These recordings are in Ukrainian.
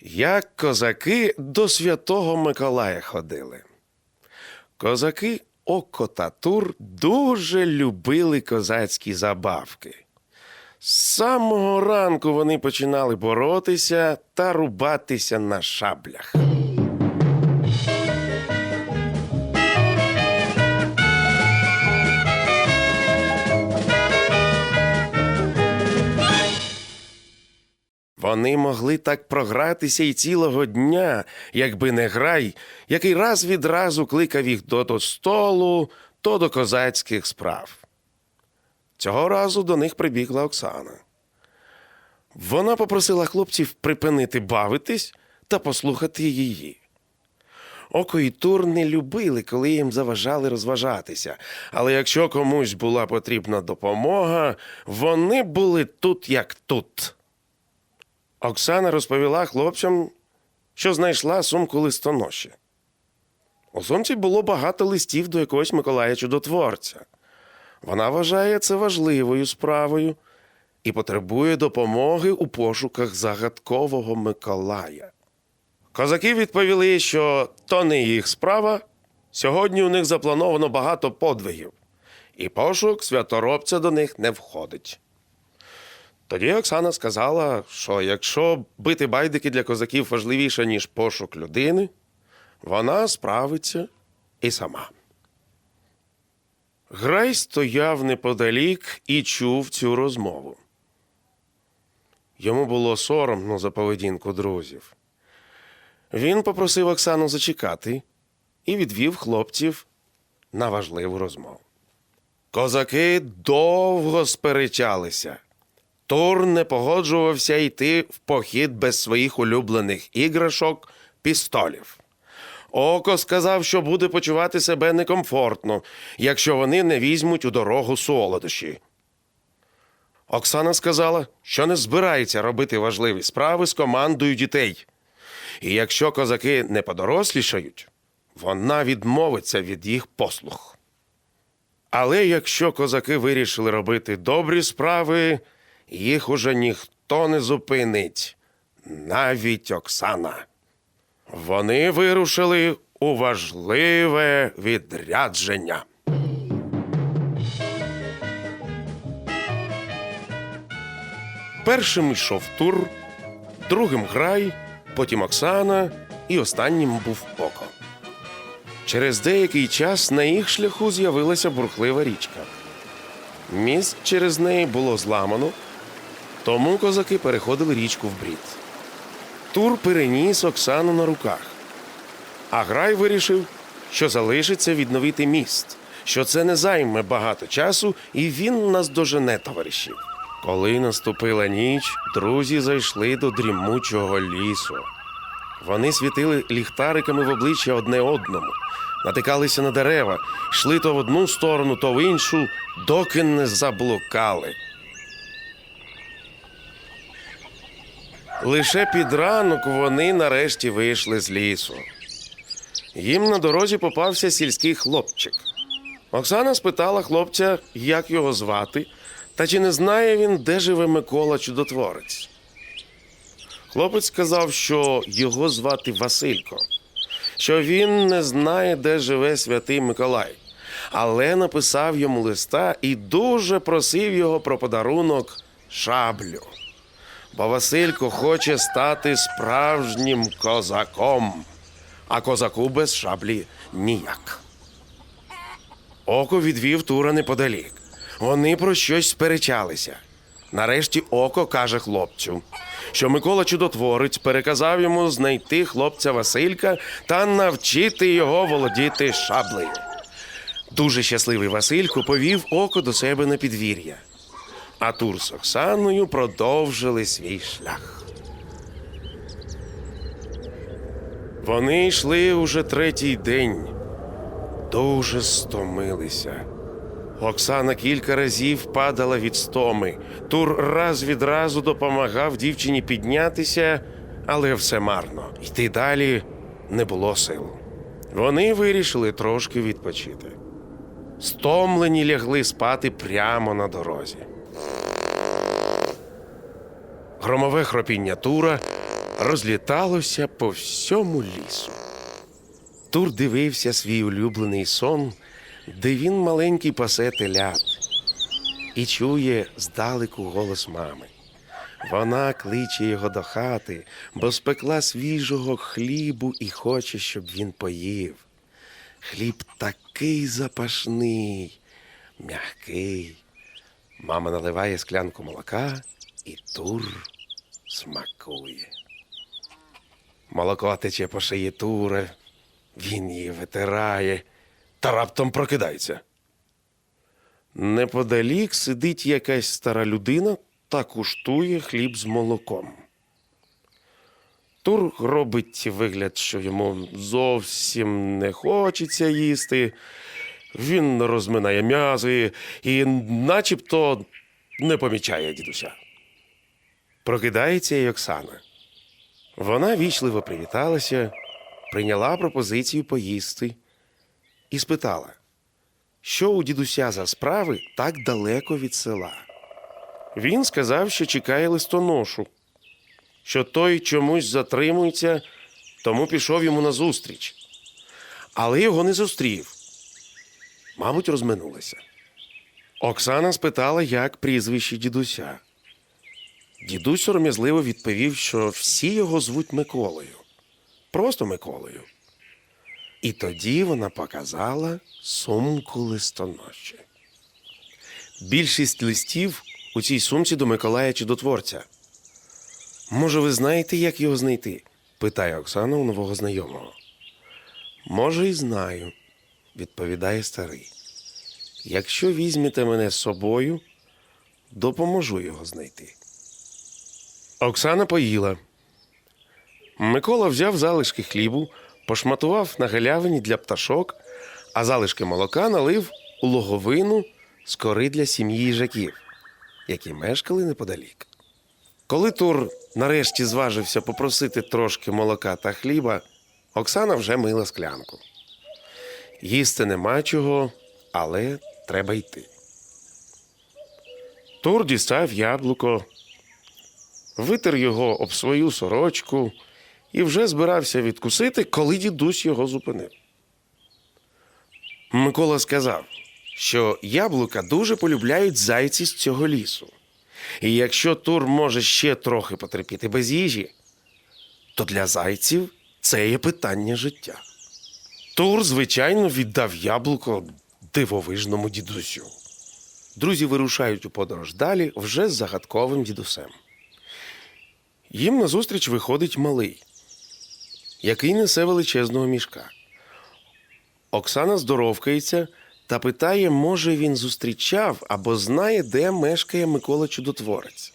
Як козаки до святого Миколая ходили. Козаки Око та Тур дуже любили козацькі забавки. З самого ранку вони починали боротися та рубатися на шаблях. Вони могли так програтися й цілого дня, якби не грай, який раз від разу кликав їх то до столу, то до козацьких справ. Цього разу до них прибігла Оксана. Вона попросила хлопців припинити бавитись та послухати її. Око і Тур не любили, коли їм заважали розважатися, але якщо комусь була потрібна допомога, вони були тут як тут. Оксана розповіла хлопцям, що знайшла сумку листоноші. У сумці було багато листів до якогось Миколая Чудотворця. Вона вважає це важливою справою і потребує допомоги у пошуках загадкового Миколая. Козаки відповіли, що то не їх справа. Сьогодні у них заплановано багато подвигів, і пошук святоробця до них не входить. Тоді Оксана сказала, що якщо бити байдики для козаків важливіше, ніж пошук людини, вона справиться і сама. Грай стояв неподалік і чув цю розмову. Йому було соромно за поведінку друзів. Він попросив Оксану зачекати і відвів хлопців на важливу розмову. Козаки довго сперечалися. Тур не погоджувався йти в похід без своїх улюблених іграшок пістолів. Око сказав, що буде почувати себе некомфортно, якщо вони не візьмуть у дорогу солодощі. Оксана сказала, що не збирається робити важливі справи з командою дітей. І якщо козаки не подорослішають, вона відмовиться від їх послуг. Але якщо козаки вирішили робити добрі справи, їх уже ніхто не зупинить, навіть Оксана. Вони вирушили у важливе відрядження. Першим йшов тур, другим грай, потім Оксана і останнім був око. Через деякий час на їх шляху з'явилася бурхлива річка. Міст через неї було зламано, тому козаки переходили річку в брід. Тур переніс Оксану на руках, а Грай вирішив, що залишиться відновити міст, що це не займе багато часу, і він наздожене товаришів. Коли наступила ніч, друзі зайшли до дрімучого лісу. Вони світили ліхтариками в обличчя одне одному, натикалися на дерева, йшли то в одну сторону, то в іншу, доки не заблукали. Лише під ранок вони нарешті вийшли з лісу. Їм на дорозі попався сільський хлопчик. Оксана спитала хлопця, як його звати, та чи не знає він, де живе Микола Чудотворець. Хлопець сказав, що його звати Василько, що він не знає, де живе святий Миколай, але написав йому листа і дуже просив його про подарунок шаблю. Бо Василько хоче стати справжнім козаком, а козаку без шаблі ніяк. Око відвів Тура неподалік. Вони про щось сперечалися. Нарешті око каже хлопцю, що Микола Чудотворець переказав йому знайти хлопця Василька та навчити його володіти шаблею. Дуже щасливий Василько повів око до себе на підвір'я, а Тур з Оксаною продовжили свій шлях. Вони йшли уже третій день, дуже стомилися. Оксана кілька разів падала від стоми. Тур раз від разу допомагав дівчині піднятися, але все марно. Йти далі не було сил. Вони вирішили трошки відпочити. Стомлені лягли спати прямо на дорозі. Громове хропіння тура розліталося по всьому лісу. Тур дивився свій улюблений сон, де він маленький пасе телят і чує здалеку голос мами. Вона кличе його до хати, бо спекла свіжого хлібу і хоче, щоб він поїв. Хліб такий запашний, м'який. Мама наливає склянку молока, і тур смакує. Молоко тече по шиї тура, він її витирає та раптом прокидається. Неподалік сидить якась стара людина та куштує хліб з молоком. Тур робить вигляд, що йому зовсім не хочеться їсти. Він розминає м'язи і начебто не помічає дідуся. Прокидається й Оксана. Вона вічливо привіталася, прийняла пропозицію поїсти і спитала, що у дідуся за справи так далеко від села. Він сказав, що чекає листоношу, що той чомусь затримується, тому пішов йому назустріч. Але його не зустрів. Мабуть, розминулися. Оксана спитала, як прізвище дідуся. Дідусь сором'язливо відповів, що всі його звуть Миколою. Просто Миколою. І тоді вона показала сумку листоноші. Більшість листів у цій сумці до Миколая Чудотворця. Може, ви знаєте, як його знайти? питає Оксана у нового знайомого. Може, і знаю, відповідає старий. Якщо візьмете мене з собою, допоможу його знайти. Оксана поїла. Микола взяв залишки хлібу, пошматував на галявині для пташок, а залишки молока налив у логовину з кори для сім'ї їжаків, які мешкали неподалік. Коли Тур нарешті зважився попросити трошки молока та хліба, Оксана вже мила склянку. Їсти нема чого, але треба йти. Тур дістав яблуко, витер його об свою сорочку і вже збирався відкусити, коли дідусь його зупинив. Микола сказав, що яблука дуже полюбляють зайці з цього лісу. І якщо Тур може ще трохи потерпіти без їжі, то для зайців це є питання життя. Тур, звичайно, віддав яблуко дивовижному дідусю. Друзі вирушають у подорож далі вже з загадковим дідусем. Їм назустріч виходить малий, який несе величезного мішка. Оксана здоровкається та питає, може він зустрічав або знає, де мешкає Микола Чудотворець.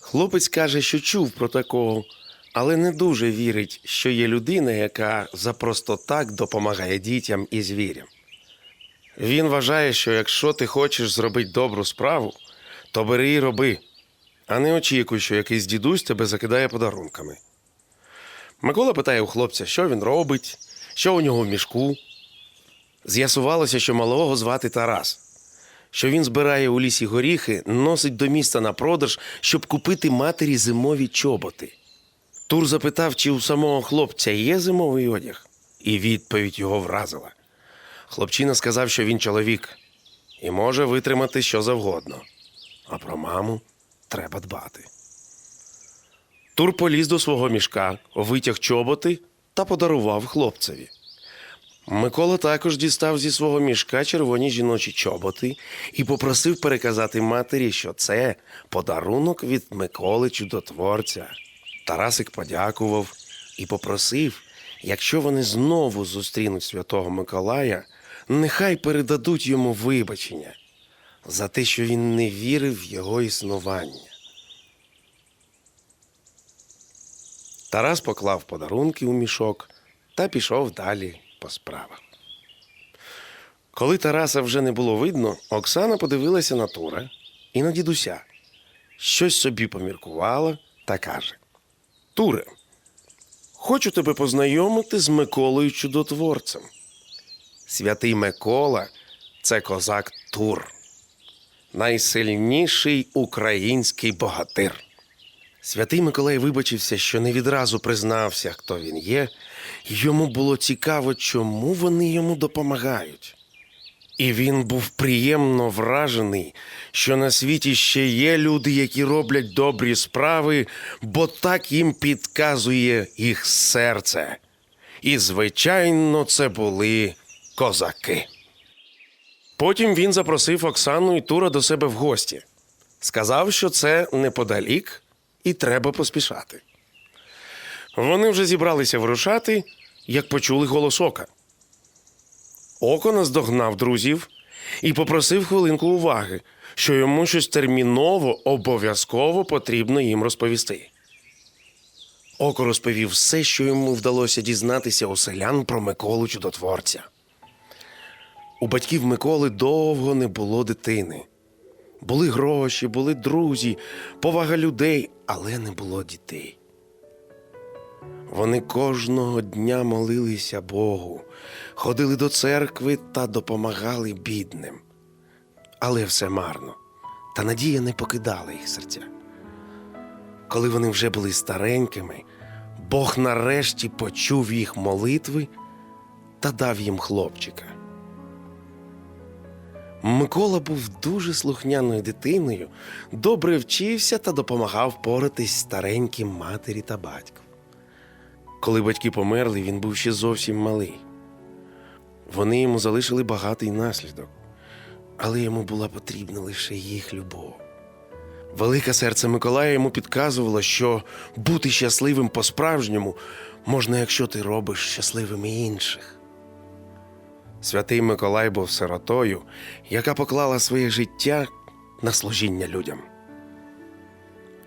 Хлопець каже, що чув про такого, але не дуже вірить, що є людина, яка за просто так допомагає дітям і звірям. Він вважає, що якщо ти хочеш зробити добру справу, то бери і роби, а не очікуй, що якийсь дідусь тебе закидає подарунками. Микола питає у хлопця, що він робить, що у нього в мішку. З'ясувалося, що малого звати Тарас, що він збирає у лісі горіхи, носить до міста на продаж, щоб купити матері зимові чоботи. Тур запитав, чи у самого хлопця є зимовий одяг, і відповідь його вразила. Хлопчина сказав, що він чоловік і може витримати що завгодно. А про маму треба дбати. Тур поліз до свого мішка, витяг чоботи та подарував хлопцеві. Микола також дістав зі свого мішка червоні жіночі чоботи і попросив переказати матері, що це подарунок від Миколи Чудотворця. Тарасик подякував і попросив, якщо вони знову зустрінуть святого Миколая, нехай передадуть йому вибачення за те, що він не вірив в його існування. Тарас поклав подарунки у мішок та пішов далі по справах. Коли Тараса вже не було видно, Оксана подивилася на Тура і на дідуся. Щось собі поміркувала та каже: Туре, хочу тебе познайомити з Миколою Чудотворцем. Святий Микола це козак Тур, найсильніший український богатир. Святий Миколай вибачився, що не відразу признався, хто він є, йому було цікаво, чому вони йому допомагають. І він був приємно вражений, що на світі ще є люди, які роблять добрі справи, бо так їм підказує їх серце. І, звичайно, це були козаки. Потім він запросив Оксану і Тура до себе в гості. Сказав, що це неподалік і треба поспішати. Вони вже зібралися вирушати, як почули голос ока. Око наздогнав друзів і попросив хвилинку уваги, що йому щось терміново обов'язково потрібно їм розповісти. Око розповів все, що йому вдалося дізнатися у селян про Миколу Чудотворця. У батьків Миколи довго не було дитини. Були гроші, були друзі, повага людей, але не було дітей. Вони кожного дня молилися Богу, ходили до церкви та допомагали бідним. Але все марно, та надія не покидала їх серця. Коли вони вже були старенькими, Бог нарешті почув їх молитви та дав їм хлопчика. Микола був дуже слухняною дитиною, добре вчився та допомагав поратись стареньким матері та батьку. Коли батьки померли, він був ще зовсім малий. Вони йому залишили багатий наслідок, але йому була потрібна лише їх любов. Велике серце Миколая йому підказувало, що бути щасливим по-справжньому можна, якщо ти робиш щасливим і інших. Святий Миколай був сиротою, яка поклала своє життя на служіння людям.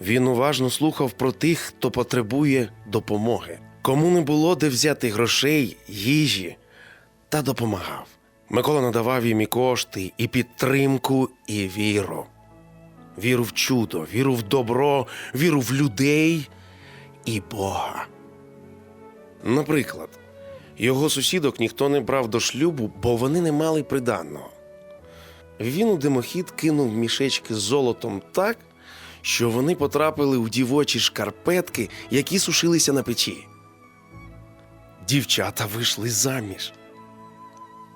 Він уважно слухав про тих, хто потребує допомоги, кому не було де взяти грошей, їжі, та допомагав. Микола надавав їм і кошти, і підтримку, і віру. Віру в чудо, віру в добро, віру в людей і Бога. Наприклад, його сусідок ніхто не брав до шлюбу, бо вони не мали приданного. Він у димохід кинув мішечки з золотом так, що вони потрапили у дівочі шкарпетки, які сушилися на печі. Дівчата вийшли заміж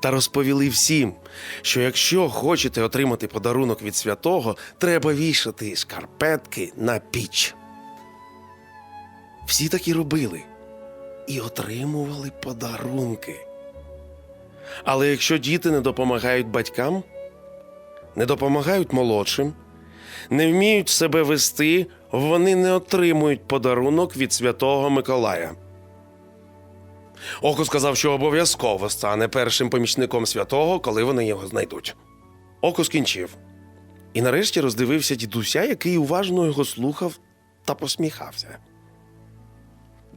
та розповіли всім, що якщо хочете отримати подарунок від святого, треба вішати шкарпетки на піч. Всі так і робили і отримували подарунки. Але якщо діти не допомагають батькам, не допомагають молодшим, не вміють себе вести, вони не отримують подарунок від святого Миколая. Око сказав, що обов'язково стане першим помічником святого, коли вони його знайдуть. Око скінчив. І нарешті роздивився дідуся, який уважно його слухав та посміхався.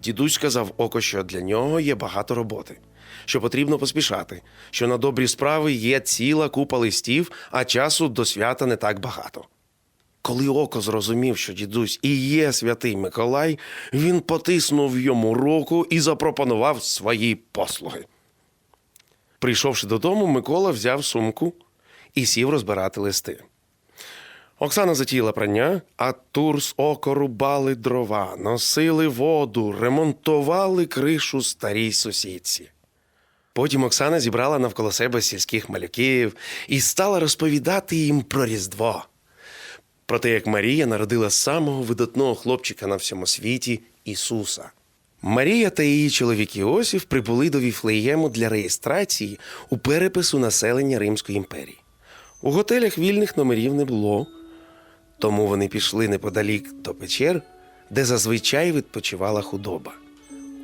Дідусь сказав око, що для нього є багато роботи, що потрібно поспішати, що на добрі справи є ціла купа листів, а часу до свята не так багато. Коли око зрозумів, що дідусь і є святий Миколай, він потиснув йому руку і запропонував свої послуги. Прийшовши додому, Микола взяв сумку і сів розбирати листи. Оксана затіяла прання, а Тур з око рубали дрова, носили воду, ремонтували кришу старій сусідці. Потім Оксана зібрала навколо себе сільських малюків і стала розповідати їм про Різдво. Про те, як Марія народила самого видатного хлопчика на всьому світі Ісуса. Марія та її чоловік Іосиф прибули до Віфлеєму для реєстрації у перепису населення Римської імперії. У готелях вільних номерів не було, тому вони пішли неподалік до печер, де зазвичай відпочивала худоба.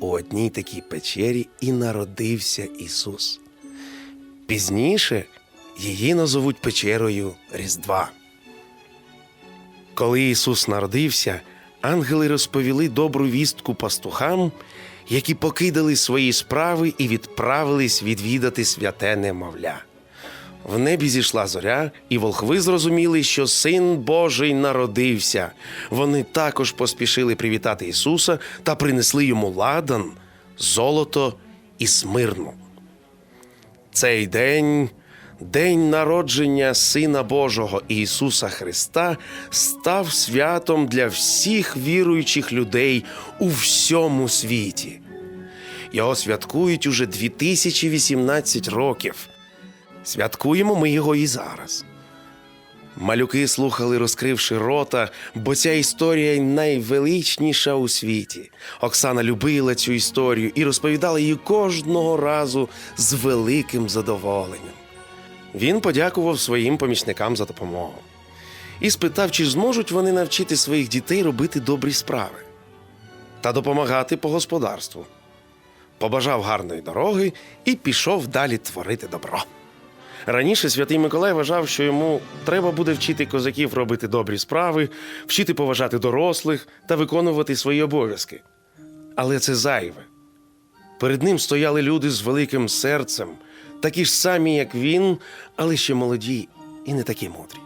У одній такій печері і народився Ісус. Пізніше її назовуть печерою Різдва. Коли Ісус народився, ангели розповіли добру вістку пастухам, які покидали свої справи і відправились відвідати святе немовля. В небі зійшла зоря, і волхви зрозуміли, що син Божий народився. Вони також поспішили привітати Ісуса та принесли йому ладан, золото і смирну. Цей день День народження Сина Божого Ісуса Христа став святом для всіх віруючих людей у всьому світі. Його святкують уже 2018 років. Святкуємо ми його і зараз. Малюки слухали, розкривши рота, бо ця історія найвеличніша у світі. Оксана любила цю історію і розповідала її кожного разу з великим задоволенням. Він подякував своїм помічникам за допомогу і спитав, чи зможуть вони навчити своїх дітей робити добрі справи та допомагати по господарству. Побажав гарної дороги і пішов далі творити добро. Раніше святий Миколай вважав, що йому треба буде вчити козаків робити добрі справи, вчити поважати дорослих та виконувати свої обов'язки. Але це зайве. Перед ним стояли люди з великим серцем, такі ж самі, як він, але ще молоді і не такі мудрі.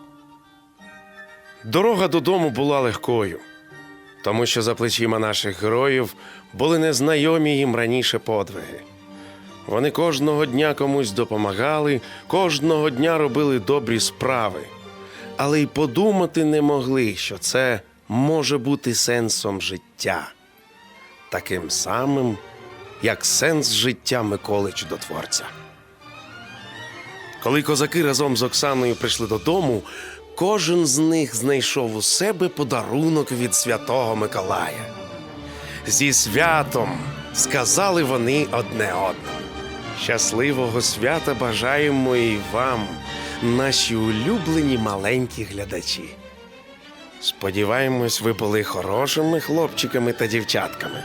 Дорога додому була легкою, тому що за плечима наших героїв були незнайомі їм раніше подвиги. Вони кожного дня комусь допомагали, кожного дня робили добрі справи, але й подумати не могли, що це може бути сенсом життя, таким самим, як сенс життя Миколи Чудотворця. Коли козаки разом з Оксаною прийшли додому, кожен з них знайшов у себе подарунок від святого Миколая. Зі святом сказали вони одне одному. Щасливого свята бажаємо і вам, наші улюблені маленькі глядачі. Сподіваємось, ви були хорошими хлопчиками та дівчатками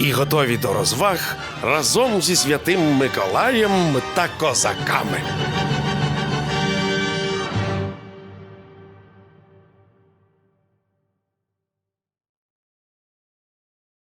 і готові до розваг разом зі святим Миколаєм та козаками.